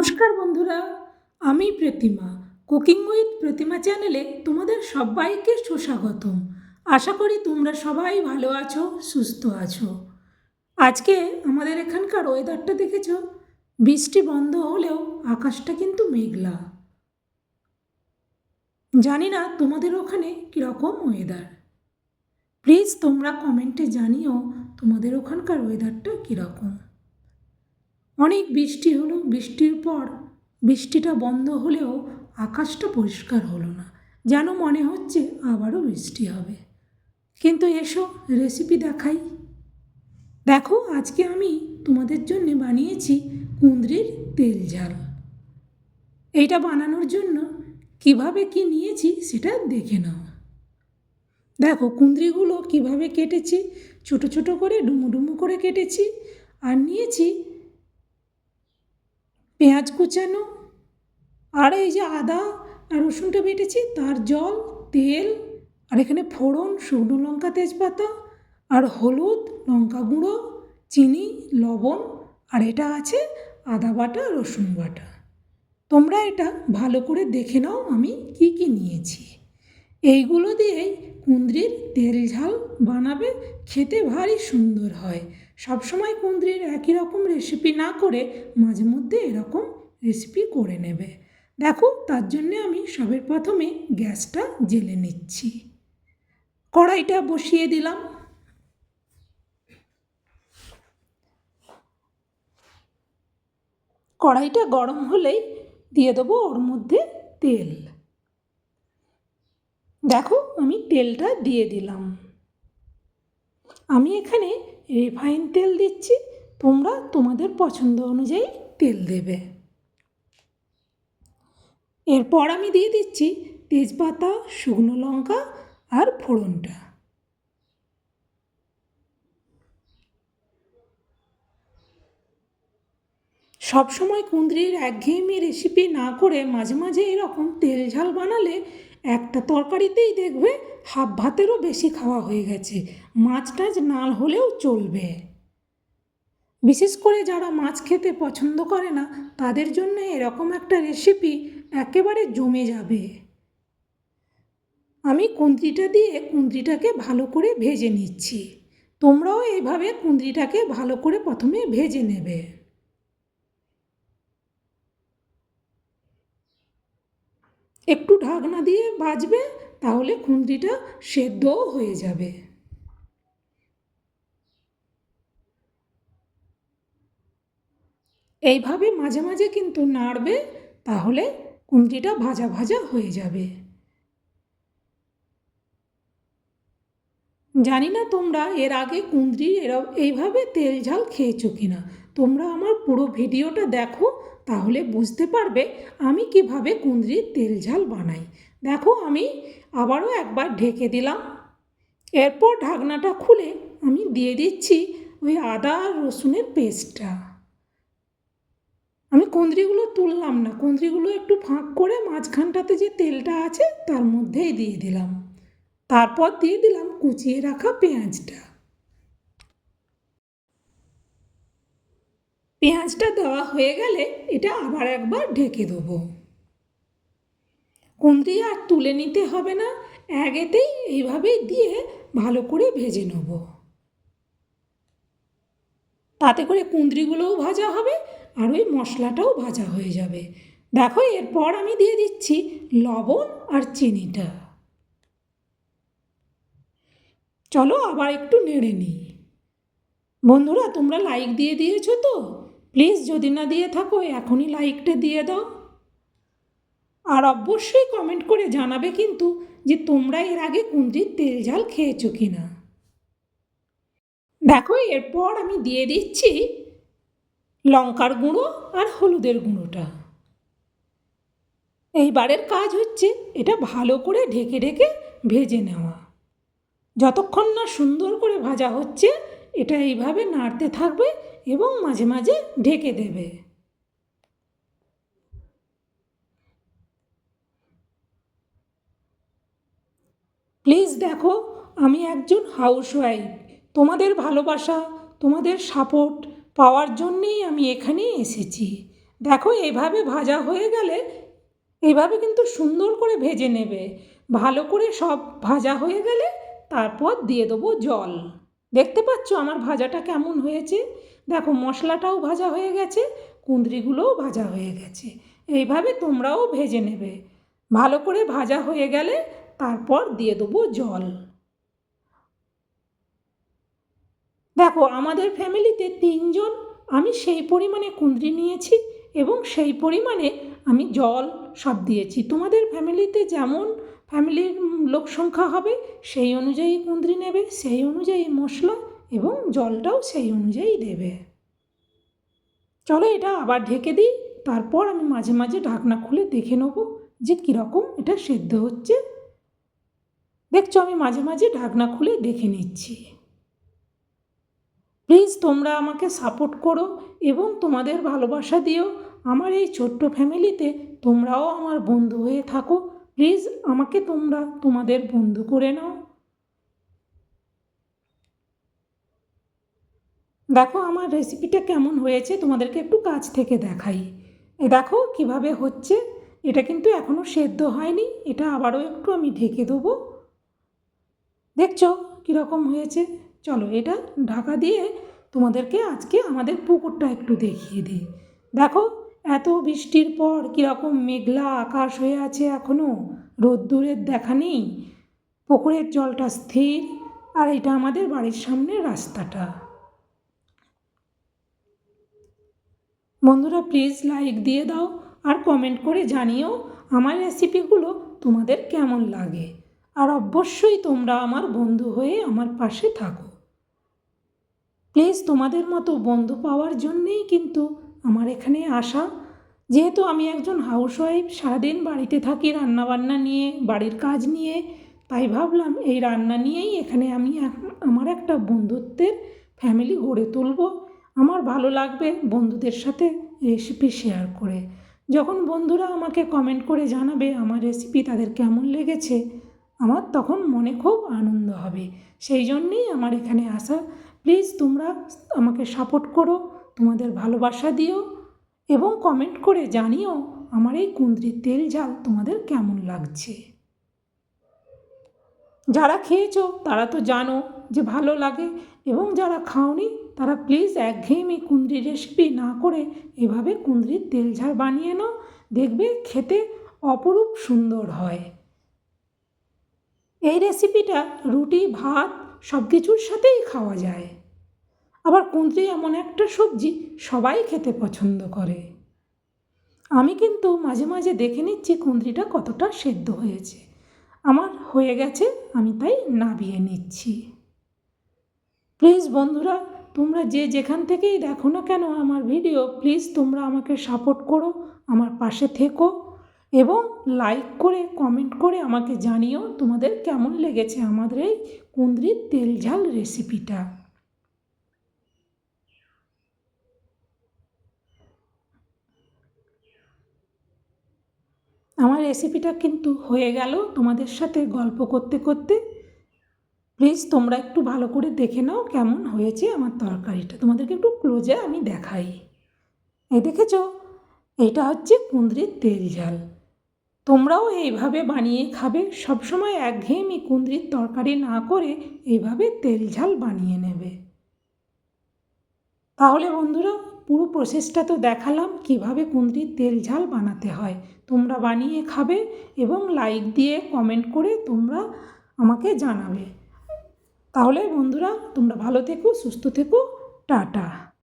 নমস্কার বন্ধুরা, আমি প্রতিমা। কুকিং উইথ প্রতিমা চ্যানেলে তোমাদের সবাইকে সুস্বাগতম। আশা করি তোমরা সবাই ভালো আছো, সুস্থ আছো। আজকে আমাদের এখানকার ওয়েদারটা দেখেছ? বৃষ্টি বন্ধ হলেও আকাশটা কিন্তু মেঘলা। জানি না তোমাদের ওখানে কীরকম ওয়েদার প্লিজ তোমরা কমেন্টে জানিও তোমাদের ওখানকার ওয়েদারটা কীরকম। অনেক বৃষ্টি হলো, বৃষ্টির পর বৃষ্টিটা বন্ধ হলেও আকাশটা পরিষ্কার হলো না, যেন মনে হচ্ছে আবারও বৃষ্টি হবে। কিন্তু এসো রেসিপি দেখাই। দেখো, আজকে আমি তোমাদের জন্য বানিয়েছি কুঁদরির তেল ঝাল। এইটা বানানোর জন্য কীভাবে কি নিয়েছি সেটা দেখে নাও। দেখো, কুঁদরিগুলো কীভাবে কেটেছি, ছোট ছোট করে, ডুমো ডুমো করে কেটেছি, আর নিয়েছি পেঁয়াজ কুচানো, আর এই যে আদা আর রসুনটা বেটেছি, তার জল, তেল, আর এখানে ফোড়ন, শুকনো লঙ্কা, তেজপাতা, আর হলুদ, লঙ্কা গুঁড়ো, চিনি, লবণ, আর এটা আছে আদা বাটা, রসুন বাটা। তোমরা এটা ভালো করে দেখে নাও আমি কি কি নিয়েছি। এইগুলো দিয়েই কুঁদরির তেল ঝাল বানাবে, খেতে ভারী সুন্দর হয়। সবসময় কুঁদরির একই রকম রেসিপি না করে মাঝে মধ্যে এরকম রেসিপি করে নেবে। দেখো, তার জন্যে আমি সবের প্রথমে গ্যাসটা জেলে নিচ্ছি। কড়াইটা বসিয়ে দিলাম। কড়াইটা গরম হলেই দিয়ে দেবো ওর মধ্যে তেল। দেখো, আমি তেলটা দিয়ে দিলাম। আমি এখানে রিফাইন তেল দিচ্ছি, তোমরা তোমাদের পছন্দ অনুযায়ী তেল দেবে। এরপর আমি দিয়ে দিচ্ছি তেজপাতা, শুকনো লঙ্কা আর ফোড়নটা। সবসময় কুঁদরির একঘেয়েমি রেসিপি না করে মাঝে মাঝে এরকম তেল ঝাল বানালে একটা তরকারিতেই দেখবে হাফ ভাতেরও বেশি খাওয়া হয়ে গেছে। মাছ টাছ না হলেও চলবে। বিশেষ করে যারা মাছ খেতে পছন্দ করে না, তাদের জন্য এরকম একটা রেসিপি একেবারে জমে যাবে। আমি কুন্দ্রিটা দিয়ে কুন্দ্রিটাকে ভালো করে ভেজে নিচ্ছি। তোমরাও এইভাবে কুন্দ্রিটাকে ভালো করে প্রথমে ভেজে নেবে। একটু ঢাকনা দিয়ে বাজবে তাহলে খুন্তিটা সেদ্ধও হয়ে যাবে। এইভাবে মাঝে মাঝে কিন্তু নাড়বে, তাহলে কুন্তিটা ভাজা ভাজা হয়ে যাবে। জানি না তোমরা এর আগে কুন্দ্রি এরা এইভাবে তেল ঝাল খেয়েছো কিনা। তোমরা আমার পুরো ভিডিওটা দেখো, তাহলে বুঝতে পারবে আমি কীভাবে কুঁদরির তেল ঝাল বানাই। দেখো আমি আবারও একবার ঢেকে দিলাম। এরপর ঢাকনাটা খুলে আমি দিয়ে দিচ্ছি ওই আদা আর রসুনের পেস্টটা। আমি কুঁদরিগুলো তুললাম না, কুঁদরিগুলো একটু ফাঁক করে মাঝখানটাতে যে তেলটা আছে তার মধ্যেই দিয়ে দিলাম। তারপর দিয়ে দিলাম কুচিয়ে রাখা পেঁয়াজটা। পেঁয়াজটা দেওয়া হয়ে গেলে এটা আবার একবার ঢেকে দেবো। কুন্দ্রি আর তুলে নিতে হবে না আগেতেই এইভাবেই দিয়ে ভালো করে ভেজে নেব। তাতে করে কুঁদরিগুলোও ভাজা হবে আর ওই মশলাটাও ভাজা হয়ে যাবে। দেখো, এরপর আমি দিয়ে দিচ্ছি লবণ আর চিনিটা। চলো আবার একটু নেড়ে নিই। বন্ধুরা, তোমরা লাইক দিয়ে দিয়েছ তো? প্লিজ যদি না দিয়ে থাকো, এখনই লাইকটা দিয়ে দাও। আর অবশ্যই কমেন্ট করে জানাবে কিন্তু যে তোমরা এর আগে কুন্দির তেল ঝাল খেয়েছো কি না দেখো, এরপর আমি দিয়ে দিচ্ছি লঙ্কার গুঁড়ো আর হলুদের গুঁড়োটা। এইবারের কাজ হচ্ছে এটা ভালো করে ঢেকে ঢেকে ভেজে নেওয়া। যতক্ষণ না সুন্দর করে ভাজা হচ্ছে, এটা এইভাবে নাড়তে থাকবে এবং মাঝে মাঝে ঢেকে দেবে। প্লিজ দেখো, আমি একজন হাউসওয়াইফ। তোমাদের ভালোবাসা, তোমাদের সাপোর্ট পাওয়ার জন্যেই আমি এখানে এসেছি। দেখো, এভাবে ভাজা হয়ে গেলে এভাবে কিন্তু সুন্দর করে ভেজে নেবে। ভালো করে সব ভাজা হয়ে গেলে তারপর দিয়ে দেবো জল। দেখতে পাচ্ছ আমার ভাজাটা কেমন হয়েছে? দেখো, মশলাটাও ভাজা হয়ে গেছে, কুঁদরিগুলোও ভাজা হয়ে গেছে। এইভাবে তোমরাও ভেজে নেবে। ভালো করে ভাজা হয়ে গেলে তারপর দিয়ে দেবো জল। দেখো, আমাদের ফ্যামিলিতে তিনজন, আমি সেই পরিমাণে কুঁদরি নিয়েছি এবং সেই পরিমাণে আমি জল সব দিয়েছি। তোমাদের ফ্যামিলিতে যেমন ফ্যামিলির লোক সংখ্যা হবে, সেই অনুযায়ী কুঁদরি নেবে, সেই অনুযায়ী মশলা এবং জলটাও সেই অনুযায়ী দেবে। চলো এটা আবার ঢেকে দিই, তারপর আমি মাঝে মাঝে ঢাকনা খুলে দেখে নেব যে কীরকম এটা সেদ্ধ হচ্ছে। দেখছ আমি মাঝে মাঝে ঢাকনা খুলে দেখে নিচ্ছি। প্লিজ তোমরা আমাকে সাপোর্ট করো এবং তোমাদের ভালোবাসা দিও। আমার এই ছোট্ট ফ্যামিলিতে তোমরাও আমার বন্ধু হয়ে থাকো। প্লিজ আমাকে তোমরা তোমাদের বন্ধু করে নাও। দেখো আমার রেসিপিটা কেমন হয়েছে, তোমাদেরকে একটু কাছ থেকে দেখাই। দেখো কীভাবে হচ্ছে, এটা কিন্তু এখনও সেদ্ধ হয়নি, এটা আবারও একটু আমি ঢেকে দেবো। দেখছ কীরকম হয়েছে? চলো এটা ঢাকা দিয়ে তোমাদেরকে আজকে আমাদের পুকুরটা একটু দেখিয়ে দিই। দেখো, এত বৃষ্টির পর কীরকম মেঘলা আকাশ হয়ে আছে এখনও রোদ্দুরের দেখা নেই। পুকুরের জলটা স্থির আর এটা আমাদের বাড়ির সামনে রাস্তাটা। বন্ধুরা প্লিজ লাইক দিয়ে দাও আর কমেন্ট করে জানিও আমার রেসিপিগুলো তোমাদের কেমন লাগে। আর অবশ্যই তোমরা আমার বন্ধু হয়ে আমার পাশে থাকো। প্লিজ তোমাদের মতো বন্ধু পাওয়ার জন্যেই কিন্তু আমার এখানে আসা। যেহেতু আমি একজন হাউসওয়াইফ, সারাদিন বাড়িতে থাকি রান্নাবান্না নিয়ে, বাড়ির কাজ নিয়ে, তাই ভাবলাম এই রান্না নিয়েই এখানে আমি আমার একটা বন্ধুত্বের ফ্যামিলি গড়ে তুলব। আমার ভালো লাগবে বন্ধুদের সাথে রেসিপি শেয়ার করে। যখন বন্ধুরা আমাকে কমেন্ট করে জানাবে আমার রেসিপি তাদের কেমন লেগেছে আমার তখন মনে খুব আনন্দ হবে। সেই জন্যেই আমার এখানে আসা। প্লিজ তোমরা আমাকে সাপোর্ট করো, তোমাদের ভালোবাসা দিও এবং কমেন্ট করে জানিও আমার এই কুঁদরির তেল ঝাল তোমাদের কেমন লাগছে। যারা খেয়েছো তারা তো জানো যে ভালো লাগে এবং যারা খাওনি তারা প্লিজ একঘেয়েমি কুঁদরির রেসিপি না করে এভাবে কুঁদরির তেল ঝাল বানিয়ে নাও। দেখবে খেতে অপরূপ সুন্দর হয়। এই রেসিপিটা রুটি, ভাত সব কিছুর সাথেই খাওয়া যায়। আবার কুঁদরি এমন একটা সবজি সবাই খেতে পছন্দ করে। আমি কিন্তু মাঝে মাঝে দেখে নিচ্ছি কুঁদরিটা কতটা সেদ্ধ হয়েছে। আমার হয়ে গেছে, আমি তাই নাবিয়ে নিচ্ছি। প্লিজ বন্ধুরা, তোমরা যে যেখান থেকেই দেখো না কেন আমার ভিডিও, প্লিজ তোমরা আমাকে সাপোর্ট করো, আমার পাশে থেকো। এবং লাইক করে কমেন্ট করে আমাকে জানিও তোমাদের কেমন লেগেছে আমাদের এই কুঁদরির তেল ঝাল রেসিপিটা আমার রেসিপিটা কিন্তু হয়ে গেল তোমাদের সাথে গল্প করতে করতে। প্লিজ তোমরা একটু ভালো করে দেখে নাও কেমন হয়েছে আমার তরকারিটা। তোমাদেরকে একটু ক্লোজে আমি দেখাই। এই দেখেছ? এটা হচ্ছে কুঁদরির তেল ঝাল। তোমরাও এইভাবে বানিয়ে খাবে। সবসময় একঘেয়েমি কুঁদরির তরকারি না করে এইভাবে তেল ঝাল বানিয়ে নেবে। তাহলে বন্ধুরা, পুরো প্রসেসটা তো দেখালাম, কীভাবে কুঁদরির তেল ঝাল বানাতে হয়। তোমরা বানিয়ে খাবে এবং লাইক দিয়ে কমেন্ট করে তোমরা আমাকে জানাবে। তাহলে বন্ধুরা, তোমরা ভালো থেকো, সুস্থ থেকো, টাটা।